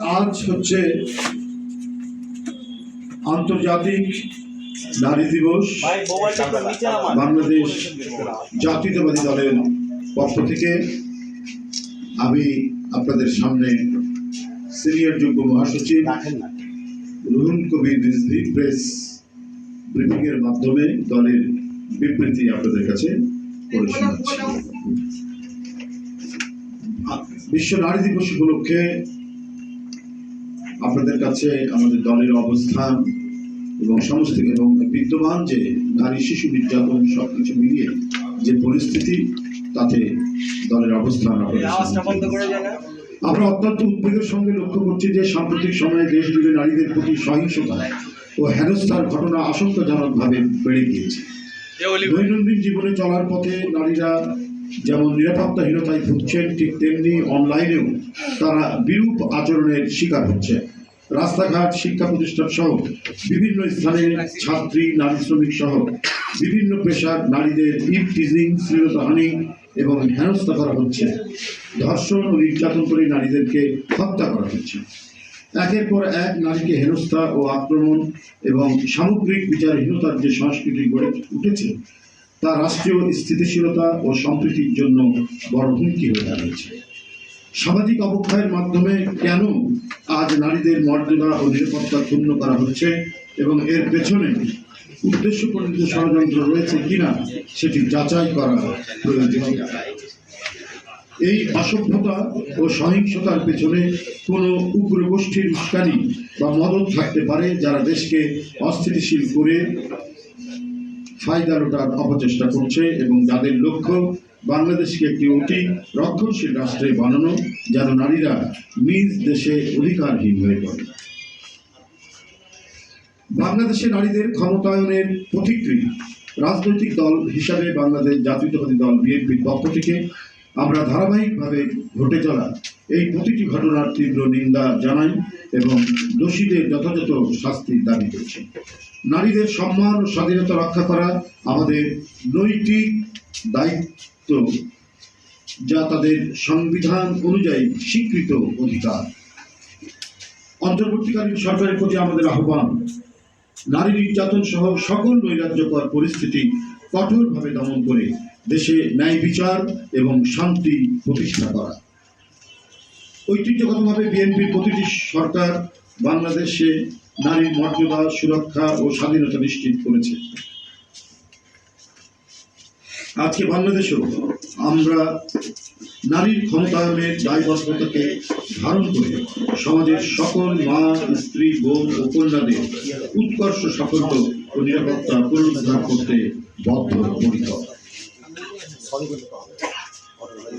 আজ হচ্ছে আন্তর্জাতিক নারী দিবস। বাংলাদেশ জাতীয়তাবাদী দলের পক্ষ থেকে আমি আপনাদের সামনে সিনিয়র যোগ্য মহাসচিব রুহুল কবির রিজভি প্রেস ব্রিফিং এর মাধ্যমে দলের বিবৃতি আপনাদের কাছে বিশ্ব নারী দিবস উপলক্ষে আপনাদের কাছে আমাদের দলের অবস্থান এবং সমস্ত এবং বিদ্যমান যে নারী শিশু নির্যাতন সবকিছু মিলিয়ে যে পরিস্থিতি তাতে দলের অবস্থান আমরা অত্যন্ত উদ্বেগের সঙ্গে লক্ষ্য করছি যে সাম্প্রতিক সময়ে দেশ জুড়ে নারীদের প্রতি সহিংসতা ও হেনস্থার ঘটনা আশঙ্কাজনকভাবে বেড়ে গিয়েছে। দৈনন্দিন জীবনে চলার পথে নারীরা যেমন নিরাপত্তাহীনতায় ভুগছেন ঠিক তেমনি অনলাইনেও তারা বিরূপ আচরণের শিকার হচ্ছে। রাস্তাঘাট শিক্ষা প্রতিষ্ঠান সহ বিভিন্ন স্থানে ছাত্রী, নারী, শ্রমিক সহ বিভিন্ন পেশার নারীদের ইভ টিজিং, শ্লীলতাহানি এবং হেনস্থা করা হচ্ছে। ধর্ষণ ও নির্যাতন করে নারীদেরকে হত্যা করা হচ্ছে। একের পর এক নারীকে হেনস্থা ও আক্রমণ এবং সামগ্রিক বিচারহীনতার যে সংস্কৃতি গড়ে উঠেছে তা রাষ্ট্রীয় স্থিতিশীলতা ও সম্প্রীতির জন্য বড় হুমকি হয়ে দাঁড়িয়েছে। সামাজিক অবক্ষয়ের মাধ্যমে কেন আজ নারীদের মর্যাদা ও নিরাপত্তা ক্ষুণ্ণ করা হচ্ছে এবং এর পেছনে উদ্দেশ্য প্রণীত ষড়যন্ত্র রয়েছে কিনা সেটি যাচাই করা প্রয়োজন। এই অসভ্যতা ও সহিংসতার পেছনে কোনো উগ্র গোষ্ঠীর উস্কানি বা মদত থাকতে পারে যারা দেশকে অস্থিতিশীল করে ফায়দা লোটার অপচেষ্টা করছে এবং যাদের লক্ষ্য বাংলাদেশকে একটি অতি রক্ষণশীল রাষ্ট্রে বানানো, যেন নারীরা নিজ দেশে অধিকারহীন হয়ে পড়ে। বাংলাদেশে নারীদের ক্ষমতায়নের প্রতিক্রিয়া রাজনৈতিক দল হিসাবে বাংলাদেশ জাতীয়তাবাদী দল বিএনপির পক্ষ থেকে আমরা ধারাবাহিকভাবে ঘটে চলা এই প্রতিটি ঘটনার তীব্র নিন্দা জানাই এবং দোষীদের যথাযথ শাস্তির দাবি করছি। নারীদের সম্মান ও স্বাধীনতা রক্ষা করা আমাদের নৈতিক দায়িত্ব, যা তাদের সংবিধান অনুযায়ী স্বীকৃত অধিকার। অন্তর্বর্তীকালীন সরকারের প্রতি আমাদের আহ্বান, নারী নির্যাতন সহ সকল নৈরাজ্যকর পরিস্থিতি কঠোরভাবে দমন করে দেশে ন্যায় বিচার এবং শান্তি প্রতিষ্ঠা করা। ঐতিহ্যগতভাবে বিএনপির প্রতিটি সরকার বাংলাদেশে নারীর মর্যাদা, সুরক্ষা ও স্বাধীনতা নিশ্চিত করেছে। আজকে বাংলাদেশেও আমরা নারীর ক্ষমতায়নের দায়বদ্ধতাকে ধারণ করে সমাজের সকল মা, স্ত্রী, বোন ও কন্যাদের উৎকর্ষ সাফল্য ও নিরাপত্তা পুনরুদ্ধার করতে বদ্ধ পরিকর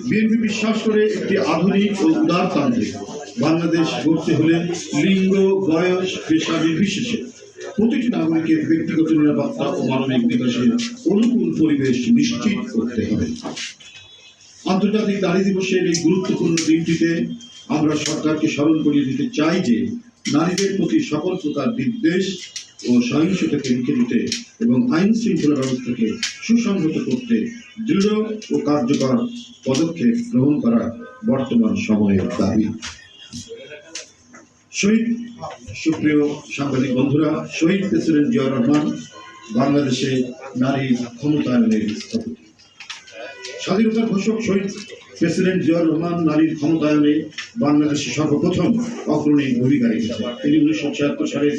বিএনপি বিশ্বাস করে একটি আধুনিক ও উদারতান্ত্রিক বাংলাদেশ গড়তে হলে লিঙ্গ, বয়স পেশা নির্বিশেষে প্রতিটি নাগরিকের ব্যক্তিগত নিরাপত্তা ও মানবিক বিকাশের অনুকূল পরিবেশ নিশ্চিত করতে হবে। আন্তর্জাতিক নারী দিবসের এই গুরুত্বপূর্ণ দিনটিতে আমরা সরকারকে স্মরণ করিয়ে দিতে চাই যে নারীদের প্রতি সকল প্রকার বিদ্বেষ ও সহিংসতাকে রুখে দিতে এবং আইন শৃঙ্খলা ব্যবস্থাকে সুসংহত করতে দৃঢ় ও কার্যকর পদক্ষেপ গ্রহণ করা বর্তমান সময়ের দাবি। শহীদ, সুপ্রিয় সাংবাদিক বন্ধুরা, শহীদ প্রেসিডেন্ট জিয়া রহমান, বাংলাদেশে নারী ক্ষমতায়নের স্থপতি স্বাধীনতার ঘোষক শহীদ প্রেসিডেন্ট জিয়াউর রহমান নারীর ক্ষমতায়নে বাংলাদেশে সর্বপ্রথম অগ্রণী ভূমিকা রেখেছেন। তিনি উনিশশো ছিয়াত্তর সালে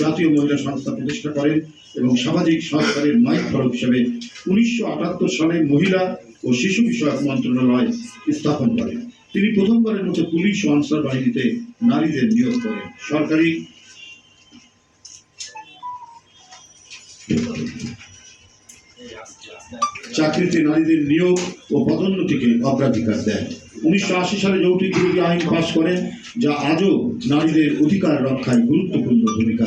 জাতীয় মহিলা সংস্থা প্রতিষ্ঠা করেন এবং সামাজিক সংস্কারের মাইক ফলক হিসেবে উনিশশো আটাত্তর সালে মহিলা ও শিশু বিষয়ক মন্ত্রণালয় স্থাপন করেন। তিনি প্রথমবারের মতো পুলিশ ও আনসার বাহিনীতে নারীদের নিয়োগ করেন। সরকারি চাকরিতে নারীদের নিয়োগ ও পদোন্নতিকে অগ্রাধিকার দেয় উনিশশো আশি সালে যৌতুক বিরোধী আইন পাশ করেন, যা আজও নারীদের অধিকার রক্ষায় গুরুত্বপূর্ণ ভূমিকা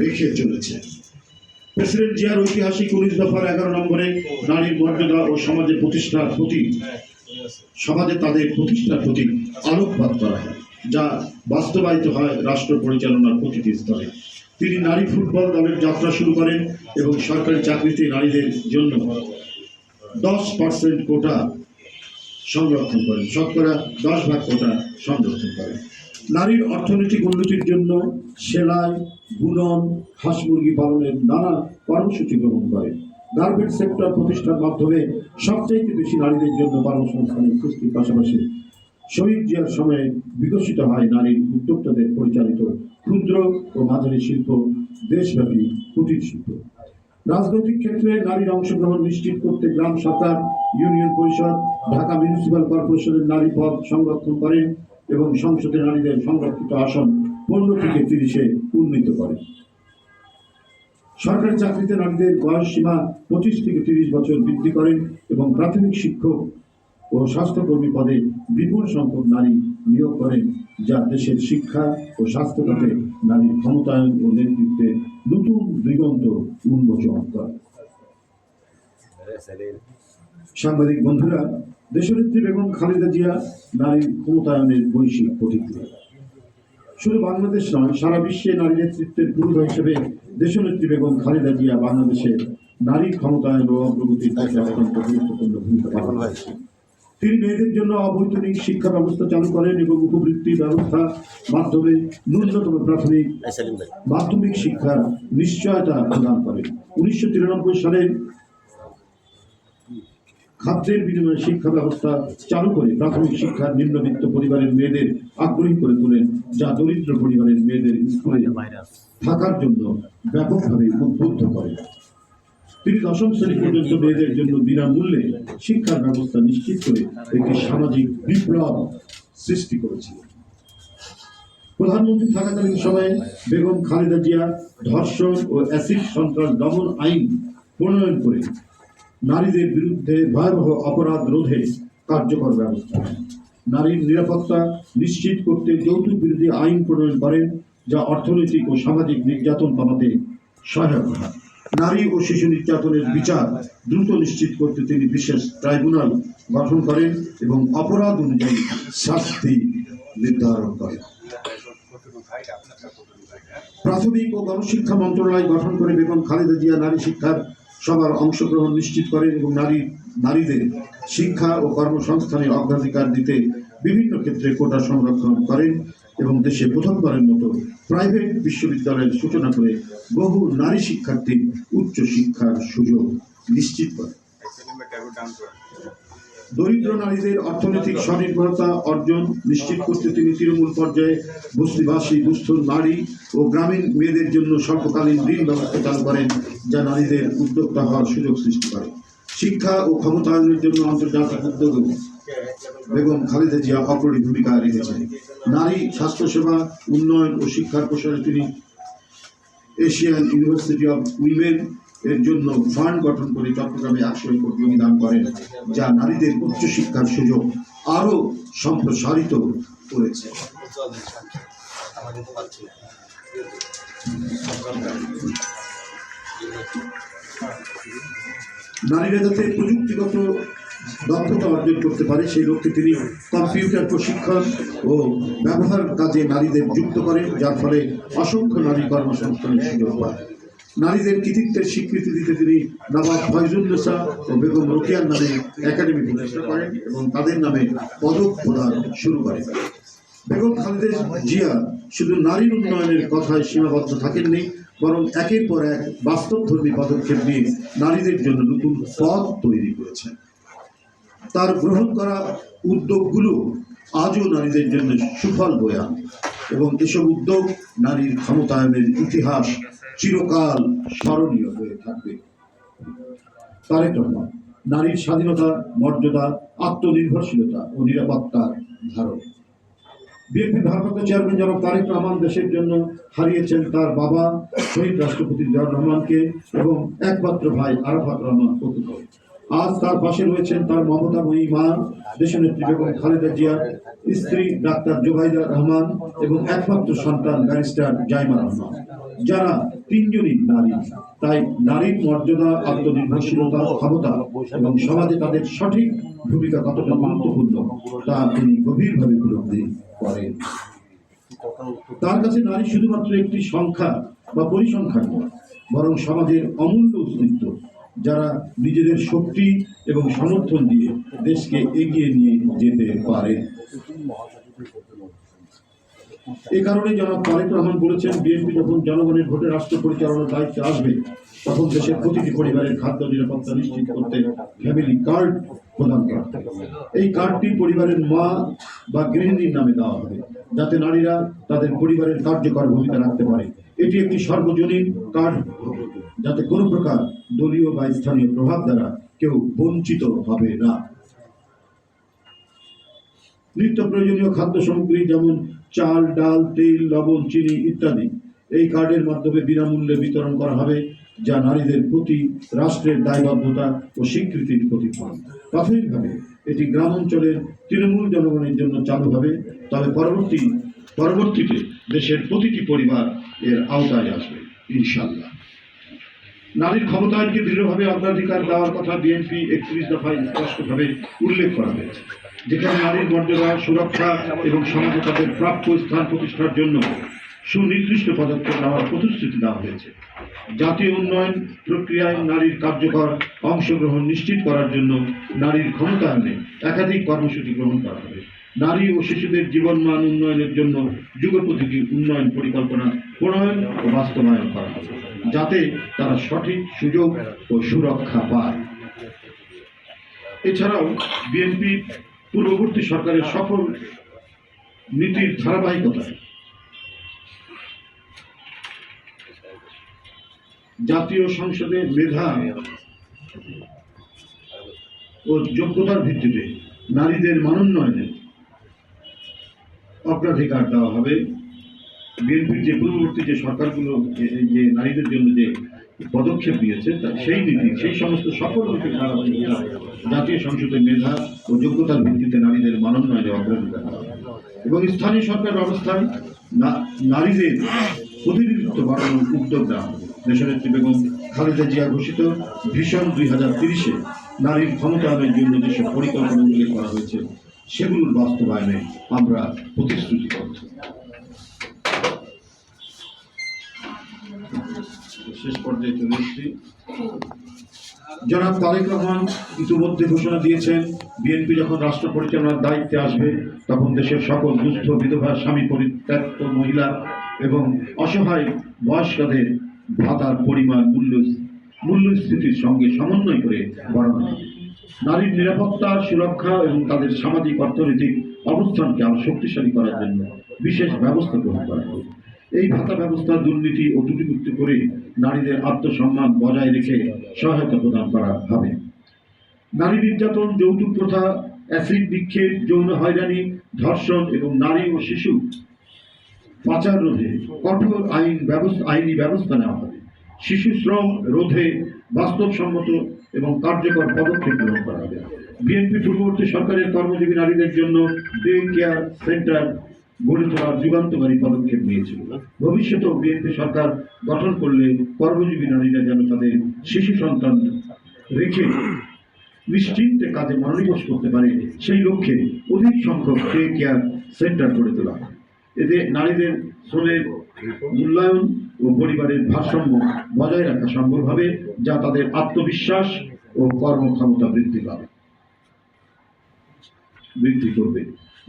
রেখে চলেছে। প্রেসিডেন্ট জিয়ার ঐতিহাসিক উনিশ দফার এগারো নম্বরে নারীর মর্যাদা ও সমাজের প্রতিষ্ঠার প্রতি সমাজে তাদের প্রতিষ্ঠার প্রতি আলোকপাত করা হয়, যা বাস্তবায়িত হয় রাষ্ট্র পরিচালনার প্রতিটি স্তরে। তিনি নারী ফুটবল দলের যাত্রা শুরু করেন এবং সরকারি চাকরিতে নারীদের জন্য দশ পার্সেন্ট কোটা সংরক্ষণ করেন, শতকরা দশ ভাগ কোটা সংরক্ষণ করেন। নারীর অর্থনৈতিক উন্নতির জন্য সেলাই, বুনন, হাঁস মুরগি পালনের নানা কর্মসূচি গ্রহণ করে গার্মেন্ট সেক্টর প্রতিষ্ঠার মাধ্যমে সবচাইতে বেশি নারীদের জন্য কর্মসংস্থানের সৃষ্টির পাশাপাশি শহীদ জিয়ার সময়ে বিকশিত হয় নারীর উদ্যোক্তাদের পরিচালিত ক্ষুদ্র ও মাঝারি শিল্প, দেশব্যাপী কুটির শিল্প। রাজনৈতিক ক্ষেত্রে নারীর অংশগ্রহণ নিশ্চিত করতে গ্রাম সরকার ইউনিয়ন পরিষদ, ঢাকা মিউনিসিপ্যাল কর্পোরেশনের নারী পদ সংরক্ষণ করেন এবং সংসদে নারীদের সংরক্ষিত আসন পনেরো থেকে তিরিশে উন্নীত করে সরকারি চাকরিতে নারীদের বয়স সীমা পঁচিশ থেকে তিরিশ বছর বৃদ্ধি করেন এবং প্রাথমিক শিক্ষক ও স্বাস্থ্যকর্মী পদে বিপুল সংখ্যক নারী নিয়োগ করেন, যা দেশের শিক্ষা ও স্বাস্থ্য খাতে নারীর ক্ষমতায়ন ও নেতৃত্বে নতুন দিগন্ত উন্মোচন করে। সাংবাদিক বন্ধুরা, দেশনেত্রী বেগম খালেদা জিয়া নারীর ক্ষমতায়নের বৈশ্বিক প্রতিক্রিয়া। শুধু বাংলাদেশ নয় সারা বিশ্বে নারী নেতৃত্বের পুরুষ হিসেবে দেশনেত্রী বেগম খালেদা জিয়া বাংলাদেশের নারী ক্ষমতায়ন ও অগ্রগতির পথে অত্যন্ত গুরুত্বপূর্ণ ভূমিকা পালন করেছেন। তিনি মেয়েদের জন্য অবৈতনিক শিক্ষা ব্যবস্থা চালু করেন এবং উপবৃত্তি ব্যবস্থা মাধ্যমে ন্যূনতম প্রাথমিক মাধ্যমিক শিক্ষার নিশ্চয়তা প্রদান করেন। উনিশশো তিরানব্বই সালে খাদ্যের বিনিময়ে শিক্ষা ব্যবস্থা চালু করে প্রাথমিক শিক্ষার নিম্নবিত্ত পরিবারের মেয়েদের আগ্রহী করে তোলেন যা দরিদ্র পরিবারের মেয়েদের স্কুলে থাকার জন্য ব্যাপকভাবে উদ্বুদ্ধ করে। তিনি দশম শ্রেণি পর্যন্ত মেয়েদের জন্য বিনামূল্যে শিক্ষার ব্যবস্থা নিশ্চিত করে একটি সামাজিক বিপ্লব সৃষ্টি করেছিলেন। প্রধানমন্ত্রী থাকাকালীন সময়ে বেগম খালেদা জিয়া ধর্ষণ ও অ্যাসিড সন্ত্রাস দমন আইন প্রণয়ন করে নারীদের বিরুদ্ধে ভয়াবহ অপরাধ রোধে কার্যকর ব্যবস্থা। নারীর নিরাপত্তা নিশ্চিত করতে যৌতুক বিরোধী আইন প্রণয়ন করেন, যা অর্থনৈতিক ও সামাজিক নির্যাতন কমাতে সহায়ক হয়। নারী ও শিশু নির্যাতনের বিচার দ্রুত নিশ্চিত করতে তিনি বিশেষ ট্রাইব্যুনাল গঠন করেন এবং অপরাধ অনুযায়ী শাস্তি নির্ধারণ করেন। প্রাথমিক ও গণশিক্ষা মন্ত্রণালয় গঠন করে বেগম খালেদা জিয়া নারী শিক্ষার সবার অংশগ্রহণ নিশ্চিত করে এবং নারী, নারীদের শিক্ষা ও কর্মসংস্থানে অগ্রাধিকার দিতে বিভিন্ন ক্ষেত্রে কোটা সংরক্ষণ করেন এবং দেশে প্রথমবারের মতো প্রাইভেট বিশ্ববিদ্যালয়ের সূচনা করে বহু নারী শিক্ষার্থীর উচ্চ শিক্ষার সুযোগ নিশ্চিত করে দরিদ্র নারীদের অর্থনৈতিক স্বনির্ভরতা অর্জন নিশ্চিত করতে তিনি তৃণমূল পর্যায়ে বস্তিবাসী, দুস্থ নারী ও গ্রামীণ মেয়েদের জন্য স্বল্পকালীন ঋণ ব্যবস্থা চালু করেন, যা নারীদের উদ্যোক্তা হওয়ার সুযোগ সৃষ্টি করে। শিক্ষা ও ক্ষমতায়নের জন্য আন্তর্জাতিক উদ্যোগ বেগম খালেদা জিয়া অগ্রণী ভূমিকা রেখেছেন। নারী স্বাস্থ্যসেবা, উন্নয়ন ও শিক্ষার প্রসারে তিনি এশিয়ান ইউনিভার্সিটি অফ উইমেন এর জন্য ফান্ড গঠন করে চট্টগ্রামে একশো একর জমি দান করেন, যা নারীদের উচ্চশিক্ষার সুযোগ আরও সম্প্রসারিত করেছে। নারীরা যাতে প্রযুক্তিগত দক্ষতা অর্জন করতে পারে, সেই লক্ষ্যে তিনি কম্পিউটার প্রশিক্ষণ ও ব্যবহার কাজে নারীদের যুক্ত করেন, যার ফলে অসংখ্য নারী কর্মসংস্থানের সুযোগ পায় নারীদের কৃতিত্বের স্বীকৃতি দিতে তিনি নবাব ফয়জুন্নেসা ও বেগম রোকিয়ার নামে একাডেমি প্রতিষ্ঠা করেন এবং তাদের নামে পদক প্রদান শুরু করেন। বেগম খালেদা জিয়া শুধু নারীর উন্নয়নের কথায় সীমাবদ্ধ থাকেননি, বরং একের পর এক বাস্তবধর্মী পদক্ষেপ নিয়ে নারীদের জন্য নতুন পথ তৈরি করেছেন। তার গ্রহণ করা উদ্যোগগুলো আজও নারীদের জন্য সুফল বয়ে আনে। এবং এসব উদ্যোগ নারীর ক্ষমতায়নের ইতিহাস চিরকাল স্মরণীয় হয়ে থাকবে। তারেক রহমান, নারীর স্বাধীনতা, মর্যাদা, আত্মনির্ভরশীলতা ও নিরাপত্তার ধারণ বিএনপি ভারপ্রাপ্ত চেয়ারম্যান জনাব তারেক রহমান দেশের জন্য হারিয়েছেন তার বাবা, শহীদ রাষ্ট্রপতি জিয়াউর রহমানকে এবং একমাত্র ভাই আরাফাত রহমান প্রকৃত আজ তার পাশে রয়েছেন তার মমতা মমতাময়ী মা দেশনেত্রী বেগম খালেদা জিয়া, স্ত্রী ডাক্তার জোবাইদা রহমান এবং একমাত্র সন্তান ব্যারিস্টার জাইমা রহমান। যারা তিনজনই নারী, তাই নারীর মর্যাদা, আত্মনির্ভরশীলতা, ক্ষমতা এবং সমাজে তাদের সঠিক ভূমিকা কতটা গুরুত্বপূর্ণ, তা তিনি গভীরভাবে উপলব্ধি করেন। তার কাছে নারী শুধুমাত্র একটি সংখ্যা বা পরিসংখ্যান বরং সমাজের অমূল্য অস্তিত্ব। যারা নিজেদের শক্তি এবং সমর্থন দিয়ে দেশকে এগিয়ে নিয়ে যেতে পারে। এ কারণে জনাব তারেক রহমান বলেছেন, বিএনপি যখন জনগণের ভোটে রাষ্ট্র পরিচালনার দায়িত্বে আসবে তখন দেশের প্রতিটি পরিবারের খাদ্য নিরাপত্তা নিশ্চিত করতে ফ্যামিলি কার্ড প্রদান করা। এই কার্ডটি পরিবারের মা বা গৃহিণীর নামে দেওয়া হবে, যাতে নারীরা তাদের পরিবারের কার্যকর ভূমিকা রাখতে পারে এটি একটি সর্বজনীন কার্ড যাতে কোনো প্রকার দলীয় বা স্থানীয় প্রভাব দ্বারা কেউ বঞ্চিত হবে না নিত্য প্রয়োজনীয় খাদ্য সামগ্রী যেমন চাল, ডাল, তেল, লবণ, চিনি ইত্যাদি এই কার্ডের মাধ্যমে বিনামূল্যে বিতরণ করা হবে, যা নারীদের প্রতি রাষ্ট্রের দায়বদ্ধতা ও স্বীকৃতির প্রতিফলন প্রাথমিকভাবে এটি গ্রাম অঞ্চলের তৃণমূল জনগণের জন্য চালু হবে, তবে পরবর্তী, পরবর্তীতে দেশের প্রতিটি পরিবার এর আওতায় আসবে ইনশাল্লাহ নারীর ক্ষমতায়নকে দৃঢ়ভাবে অগ্রাধিকার দেওয়ার কথা বিএনপি একত্রিশ দফায় স্পষ্টভাবে উল্লেখ করা হয়েছে, যেখানে নারীর মর্যাদা, সুরক্ষা এবং সমাজে তাদের প্রাপ্য স্থান প্রতিষ্ঠার জন্য সুনির্দিষ্ট পদক্ষেপ নেওয়ার প্রতিশ্রুতি দেওয়া হয়েছে। জাতীয় উন্নয়ন প্রক্রিয়ায় নারীর কার্যকর অংশগ্রহণ নিশ্চিত করার জন্য নারীর ক্ষমতায়নে একাধিক কর্মসূচি গ্রহণ করা হবে। নারী ও শিশুদের জীবনমান উন্নয়নের জন্য যুগোপযোগী উন্নয়ন পরিকল্পনা প্রণয়ন ও বাস্তবায়ন করা হবে, যাতে তারা সঠিক সুযোগ ও সুরক্ষা পায়। এছাড়াও বিএনপি পূর্ববর্তী সরকারের সফল নীতির ধারাবাহিকতায় জাতীয় সংসদে মেধা ও যোগ্যতার ভিত্তিতে নারীদের মানোন্নয়নে অগ্রাধিকার দেওয়া হবে। বিএনপির যে পূর্ববর্তী যে সরকারগুলো, যে- নারীদের জন্য যে পদক্ষেপ নিয়েছে সেই নীতি, সেই সমস্ত সকল ধারাবাহিকতা জাতীয় সংসদের মেধা ও যোগ্যতার ভিত্তিতে নারীদের মানোন্নয়নে অগ্রাধিকার এবং স্থানীয় সরকার ব্যবস্থায় নারীদের প্রতিনিধিত্ব বাড়ানোর উদ্যোগ নেওয়া হবে। দেশনেত্রী বেগম খালেদা জিয়া ঘোষিত ভীষণ দুই হাজার তিরিশে নারীর ক্ষমতায়নের জন্য যেসব পরিকল্পনা উল্লেখ করা হয়েছে। সেগুলোর বাস্তবায়নে আমরা প্রতিশ্রুতি করছি শেষ পর্যায়ে চলে এসেছি। জনাব তারেক রহমান ইতিমধ্যে ঘোষণা দিয়েছেন, বিএনপি যখন রাষ্ট্র পরিচালনার দায়িত্বে আসবে, তখন দেশের সকল দুস্থ, বিধবা, স্বামী, পরিত্যক্ত মহিলা এবং অসহায় বয়স্কদের ভাতার পরিমাণ, মূল্য মূল্যস্থিতির সঙ্গে সমন্বয় করে বাড়ানো নারীর নিরাপত্তা, সুরক্ষা এবং তাদের সামাজিক, অর্থনৈতিক অবস্থানকে আরও শক্তিশালী করার জন্য বিশেষ ব্যবস্থা গ্রহণ করা হবে এই ভাতা ব্যবস্থা, দুর্নীতি ও ত্রুটিমুক্ত করে নারীদের আত্মসম্মান বজায় রেখে সহায়তা প্রদান করা হবে। নারী নির্যাতন, যৌতুক প্রথা, অ্যাসিড নিক্ষেপ যৌন হয়রানি, ধর্ষণ এবং নারী ও শিশু পাচার রোধে কঠোর আইন ব্যবস্থা আইনি ব্যবস্থা নেওয়া হবে। শিশু শ্রম রোধে বাস্তবসম্মত এবং কার্যকর পদক্ষেপ গ্রহণ করা হবে। বিএনপি পূর্ববর্তী সরকারের কর্মজীবী নারীদের জন্য ডে কেয়ার সেন্টার গড়ে তোলার যুগান্তকারী পদক্ষেপ নিয়েছিল। ভবিষ্যতেও বিএনপি সরকার গঠন করলে কর্মজীবী নারীরা যেন তাদের শিশু সন্তান রেখে নিশ্চিন্তে কাজে মনোনিবেশ করতে পারে, সেই লক্ষ্যে অধিক সংখ্যক ডে কেয়ার সেন্টার গড়ে তোলা। এতে নারীদের শ্রমের মূল্যায়ন ও পরিবারের ভারসাম্য বজায় রাখা সম্ভব হবে, যা তাদের আত্মবিশ্বাস ও কর্মক্ষমতা বৃদ্ধি পাবে। বৃদ্ধি করবে।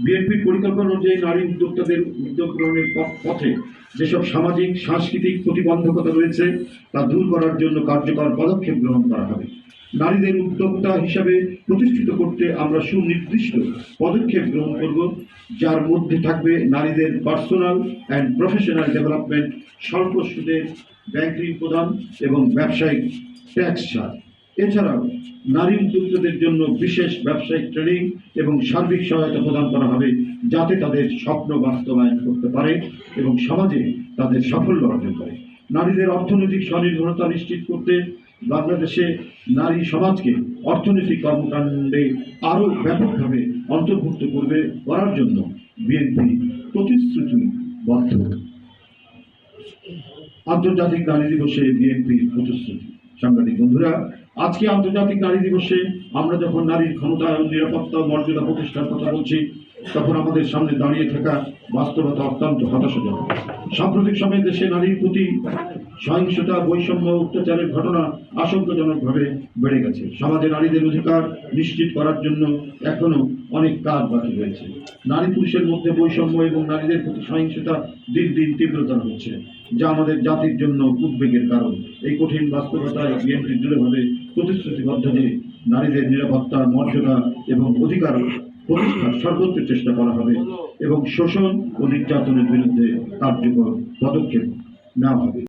বিএনপির পরিকল্পনা অনুযায়ী নারী উদ্যোক্তাদের উদ্যোগ গ্রহণের পথ- যেসব সামাজিক, সাংস্কৃতিক প্রতিবন্ধকতা রয়েছে, তা দূর করার জন্য কার্যকর পদক্ষেপ গ্রহণ করা হবে। নারীদের উদ্যোক্তা হিসাবে প্রতিষ্ঠিত করতে আমরা সুনির্দিষ্ট পদক্ষেপ গ্রহণ করব, যার মধ্যে থাকবে নারীদের পার্সোনাল অ্যান্ড প্রফেশনাল ডেভেলপমেন্ট, স্বল্প সুদের ব্যাংক ঋণ প্রদান এবং ব্যবসায়িক ট্যাক্স ছাড়। এছাড়াও নারী উদ্যোক্তাদের জন্য বিশেষ ব্যবসায়িক ট্রেনিং এবং সার্বিক সহায়তা প্রদান করা হবে যাতে তাদের স্বপ্ন বাস্তবায়ন করতে পারে এবং সমাজে তাদের সাফল্য অর্জন করে। নারীদের অর্থনৈতিক স্বনির্ভরতা নিশ্চিত করতে বাংলাদেশে নারী সমাজকে অর্থনৈতিক কর্মকাণ্ডে আরও ব্যাপকভাবে অন্তর্ভুক্ত করবে করার জন্য বিএনপি প্রতিশ্রুতিবদ্ধ। আন্তর্জাতিক নারী দিবসে বিএনপির প্রতিশ্রুতি। সাংবাদিক বন্ধুরা আজকে আন্তর্জাতিক নারী দিবসে আমরা যখন নারীর ক্ষমতায়ন, নিরাপত্তা, মর্যাদা প্রতিষ্ঠার কথা বলছি, তখন আমাদের সামনে দাঁড়িয়ে থাকা বাস্তবতা অত্যন্ত হতাশাজনক। সাম্প্রতিক সময়ে দেশে নারীর প্রতি সহিংসতা, বৈষম্য, অত্যাচারের ঘটনা আশঙ্কাজনকভাবে বেড়ে গেছে। সমাজে নারীদের অধিকার নিশ্চিত করার জন্য এখনও অনেক কাজ বাকি রয়েছে। নারী পুরুষের মধ্যে বৈষম্য এবং নারীদের প্রতি সহিংসতা দিন দিন তীব্রতর হচ্ছে, যা আমাদের জাতির জন্য উদ্বেগের কারণ। এই কঠিন বাস্তবতায় বিএনপি দৃঢ়ভাবে প্রতিশ্রুতিবদ্ধ যে, নারীদের নিরাপত্তা মর্যাদা এবং অধিকার প্রতিষ্ঠার সর্বোচ্চ চেষ্টা করা হবে এবং শোষণ ও নির্যাতনের বিরুদ্ধে কার্যকর পদক্ষেপ নেওয়া হবে।